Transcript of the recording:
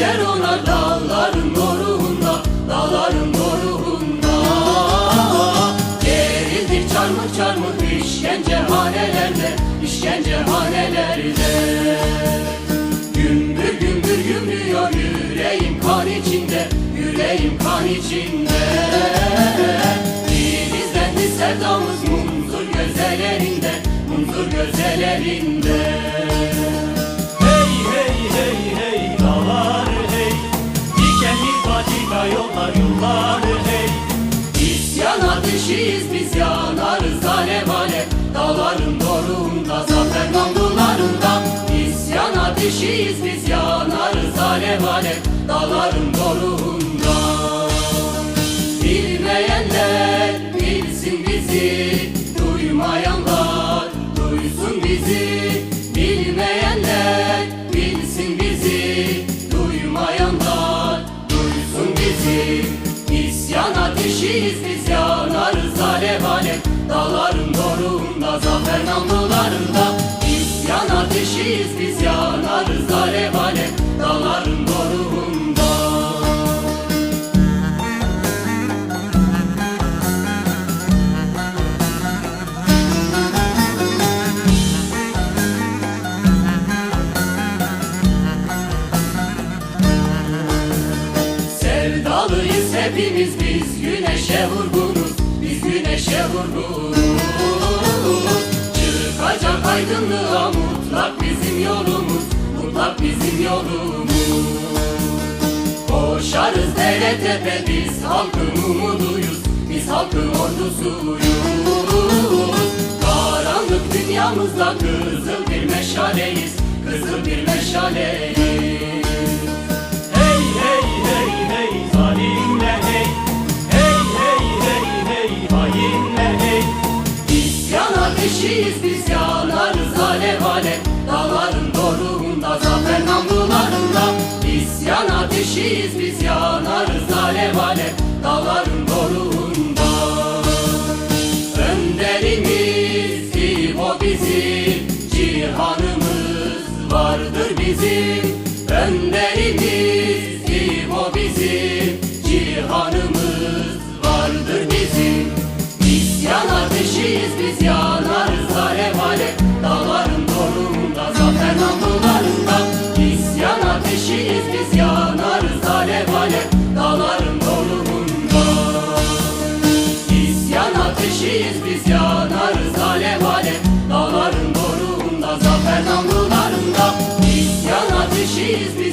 Düşer ona dağların doruğunda Dağların doruğunda Gerildir çarmıh çarmıh işkence hanelerde işkence hanelerde. Gümbür gümbür gümrüyor yüreğim kan içinde Yüreğim kan içinde. Denizlendi sevdamız munzur gözelerinde Munzur gözelerinde. Ateşiyiz biz yanarız alev alev Dağların doruğunda zafer namlularında İsyan ateşiyiz biz yanarız alev alev Dağların doruğunda Bilmeyenler bilsin bizi Sevdalıyız hepimiz biz güneşe vurgunuz Biz güneşe vurgunuz. Çıkacak aydınlığa mutlak bizim yolumuz Mutlak bizim yolumuz. Koşarız dere tepe biz halkın umuduyuz Biz halkın ordusuyuz. Karanlık dünyamızda kızıl bir meşaleyiz Kızıl bir meşaleyiz ateşiyiz biz yanarız alev alev Dağların doruğunda zafer namlularında. İsyan ateşiyiz biz yanarız alev alev Dağların doruğunda. Önderimiz İbo bizim Cihanımız vardır bizim. Önderimiz ateşiyiz biz yanarız alev alev Dağların doruğunda zafer namlularında İsyan ateşiyiz biz yanarız alev alev Dağların doruğunda İsyan ateşiyiz biz yanarız alev alev Dağların doruğunda zafer namlularında İsyan ateşiyiz biz